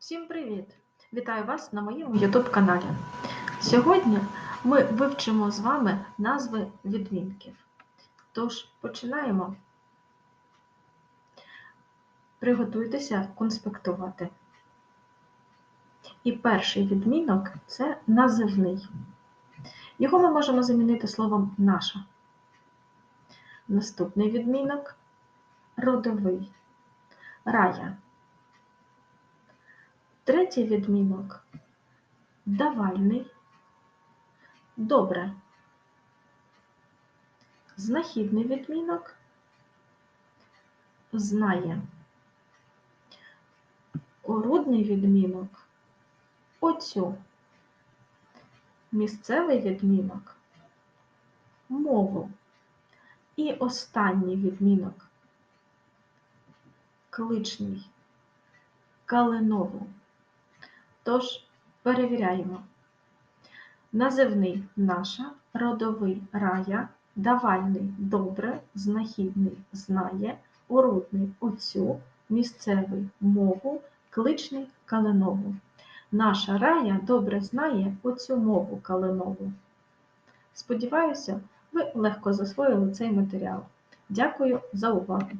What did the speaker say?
Всім привіт! Вітаю вас на моєму YouTube каналі. Сьогодні ми вивчимо з вами назви відмінків. Тож починаємо. Приготуйтеся конспектувати. І перший відмінок це називний. Його ми можемо замінити словом наша. Наступний відмінок родовий. Рая. Третій відмінок давальний. Добре. Знахідний відмінок знає. Орудний відмінок оцю. Місцевий відмінок мову. І останній відмінок кличний калинову. Тож перевіряємо. Називний наша, родовий рая, давальний добре, знахідний знає, орудний оцю, місцевий мову, кличний калинову. Наша рая добре знає оцю мову калинову. Сподіваюся, ви легко засвоїли цей матеріал. Дякую за увагу!